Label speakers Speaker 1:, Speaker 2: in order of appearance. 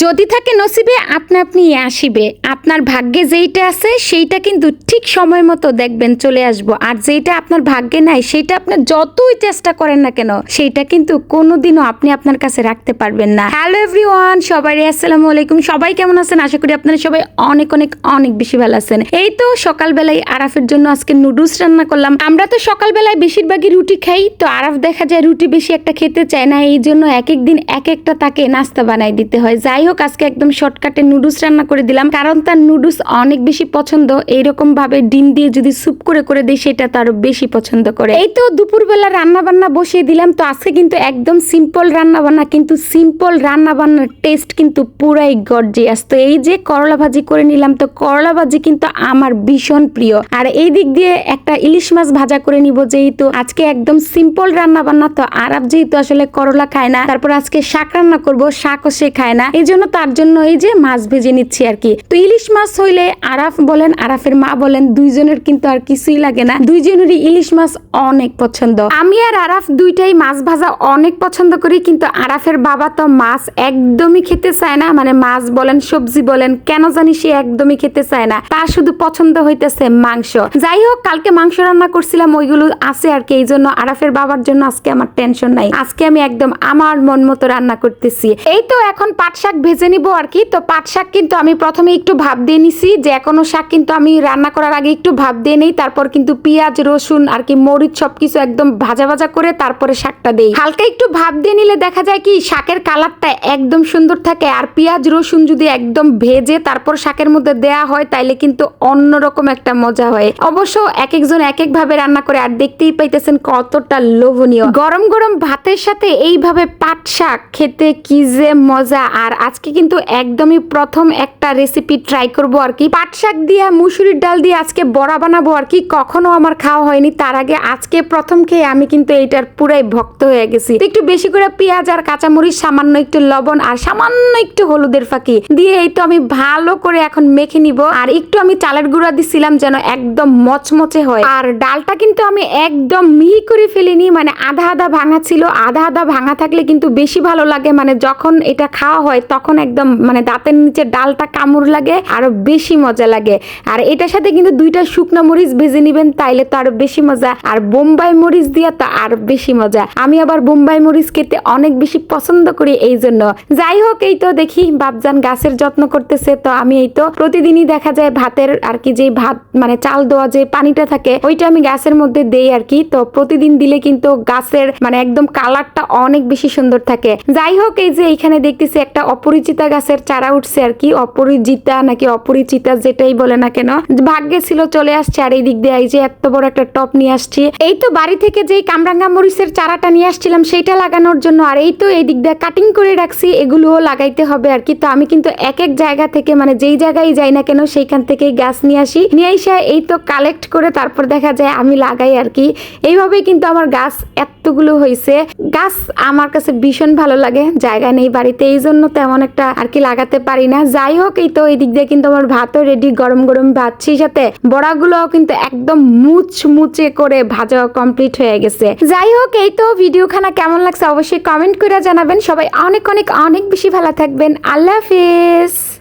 Speaker 1: যদি থাকে নসিবে, আপনা আপনি আসিবে। আপনার ভাগ্যে যেইটা আছে, সেইটা কিন্তু ঠিক সময় মতো দেখবেন, চলে আসব। আর যেইটা আপনার ভাগ্যে নাই, সেইটা আপনি যতই চেষ্টা করেন না কেন, সেইটা কিন্তু কোনোদিনও আপনি আপনার কাছে রাখতে পারবেন না। হ্যালো এভরিওয়ান সবাই আসসালামু আলাইকুম। সবাই কেমন আছেন? আশা করি আপনারা সবাই অনেক অনেক অনেক বেশি ভালো আছেন। এই তো সকালবেলায় আরাফের জন্য আজকে নুডলস রান্না করলাম। আমরা তো সকালবেলায় বেশিরভাগই রুটি খাই, তো আরাফ দেখা যায় রুটি বেশি একটা খেতে চায় না এই জন্য এক এক দিন এক একটা তাকে নাস্তা বানাই দিতে হয়। যাই হোক, আজকে একদম শর্টকাটে নুডলস রান্না করে দিলাম। কারণ তার নুডলস অনেক বেশি পছন্দ। এইরকম ভাবে ডিম দিয়ে যদি স্যুপ করে করে দিই, সেটা তার বেশি পছন্দ করে। এই তো দুপুরবেলা রান্না বান্না বসিয়ে দিলাম। তো আজকে কিন্তু একদম সিম্পল রান্না বান্না কিন্তু সিম্পল রান্না বান্নার টেস্ট কিন্তু পুরাই গর্জিয়াস তো এই যে করলা ভাজি করে নিলাম, তো করলা ভাজি কিন্তু আমার ভীষণ প্রিয়। আর এই দিক দিয়ে একটা ইলিশ মাছ ভাজা করে নিব যেহেতু আজকে একদম সিম্পল রান্না বান্না তো আরব যেহেতু আসলে করলা খায় না, তারপর আজকে শাক রান্না করব, শাকও সে খায় না। এই জন্য তার জন্য এই যে মাছ ভেজে নিচ্ছি আর কি। তো ইলিশ মাছ হইলে আরাফ বলেন, আরাফের মা বলেন, দুইজনের কিন্তু আর কিছুই লাগে না। দুইজনেরই ইলিশ মাছ অনেক পছন্দ। আমি আর আরাফ দুইটাই মাছ ভাজা অনেক পছন্দ করি, কিন্তু আরাফের বাবা তো মাছ একদমই খেতে চায় না। মানে মাছ বলেন, সবজি বলেন, কেন জানি সে একদমই খেতে চায় না। তার শুধু পছন্দ হইতেছে মাংস। যাই হোক, কালকে মাংস রান্না করছিলাম, ওইগুলো আছে আর কি। এই জন্য আরাফের বাবার জন্য আজকে আমার টেনশন নাই। আজকে আমি একদম আমার মন মতো রান্না করতেছি। এই তো এখন পাট শাক ভেজে নিব আর কি। তো পাট শাক কিন্তু আমি প্রথমে একটু ভাব দিয়ে নিছি। যে কোনো শাক কিন্তু আমি রান্না করার আগে একটু ভাব দিয়ে নেই। তারপর কিন্তু পেঁয়াজ, রসুন আর কি মরিচ সবকিছু একদম ভাজা ভাজা করে তারপরে শাকটা দেই। হালকা একটু ভাব দিয়ে নিলে দেখা যায় কি শাকের কালারটা একদম সুন্দর থাকে। আর পেঁয়াজ, রসুন যদি একদম ভেজে তারপর শাকের মধ্যে দেয়া হয় তাইলে কিন্তু অন্যরকম একটা মজা হয়। অবশ্য এক একজন এক এক ভাবে রান্না করে আর দেখতেই পাইতেছেন কতটা লোভনীয়। গরম গরম ভাতের সাথে এইভাবে পাট শাক খেতে কি যে মজা। আর আজকে কিন্তু একদমই প্রথম একটা রেসিপি ট্রাই করব আর কি। পাট শাক দিয়ে, মুসুরির ডাল দিয়ে আজকে বড়া বানাবো আর কি, কখনো আমার খাওয়া হয়নি। তার আগে আজকে প্রথম খেয়ে আমি কিন্তু এইটার পুরাই ভক্ত হয়ে গেছি। একটু বেশি করে পেঁয়াজ আর কাঁচামরিচ, সামান্য একটু লবণ আর সামান্য একটু হলুদের ফাঁকি দিয়ে এই তো আমি ভালো করে এখন মেখে নিব। আর একটু আমি চালের গুঁড়া দিছিলাম যেন একদম মচমচে হয়। আর ডালটা কিন্তু আমি একদম মিহি করে ফেলিনি মানে আধা আধা ভাঙা ছিল। আধা আধা ভাঙা থাকলে কিন্তু বেশি ভালো লাগে মানে যখন এটা খাওয়া হয় তখন একদম মানে দাঁতের নিচে ডালটা কামড় লাগে, আরও বেশি মজা লাগে। আর এটার সাথে কিন্তু দুইটা শুকনো মরিচ ভেজে নিবেন, তাইলে তো আরও বেশি মজা। আর বোম্বাই মরিচ দিয়া তো আরও বেশি মজা। আমি আবার বোম্বাই মরিচ খেতে অনেক বেশি পছন্দ করি এই জন্য। যাই হোক, এই তো দেখি বাপজান গাছের যত্ন করতেছে, তো আমি এই তো প্রতিদিনই দেখা যায় ভাতের আর কি যে ভাত মানে চাল দেওয়া যে পানিটা থাকে, ওইটা আমি গাছের মধ্যে দেই আর কি। তো প্রতিদিন দিলে কিন্তু গাছের মানে একদম কালারটা অনেক বেশি সুন্দর থাকে। যাই হোক, এই যে এখানে দেখতেছি একটা অপরিচিতা গাছের চারা উঠছে আর কি। অপরিচিতা নাকি অপরিচিতা যেটাই বলে না কেন। ভাগ্যে ছিল, চলে আসছে আর এই দিক দিয়ে এই যে এত বড় একটা টপ নিয়ে আসছি। এই তো বাড়ি থেকে যেই কামরাঙ্গা মরিচের চারাটা নিয়ে আসছিলাম, সেইটা লাগানোর জন্য আর এই তো এই দিক দিয়ে কাটিং করে রাখছি, এগুলোও লাগাইতে হবে আর কি। তো আমি কিন্তু এক এক জায়গা থেকে মানে যেই জায়গায় যাই না কেন, সেইখান থেকেই গাছ নিয়ে আসি। নিয়ে এসে এই তো কালেক্ট করে তারপর দেখা যায় আমি লাগাই আর কি। এইভাবেই কিন্তু আমার গাছ এতগুলো হয়েছে গাছ আমার কাছে ভীষণ ভালো লাগে, জায়গা নেই বাড়িতে এই জন্য তেমন একটা আর কি লাগাতে পারি না। যাই হোক, এই তো এই দিক দিয়ে কিন্তু আমার ভাতও রেডি গরম গরম ভাত সেই সাথে বড়াগুলোও কিন্তু একদম মুচ মুচে করে ভাজা কমপ্লিট হয়ে গেছে। যাই হোক, এই তো ভিডিও খানা কেমন লাগছে অবশ্যই কমেন্ট করে জানাবেন। সবাই অনেক অনেক অনেক বেশি ভালো থাকবেন। আল্লাহ হাফিজ।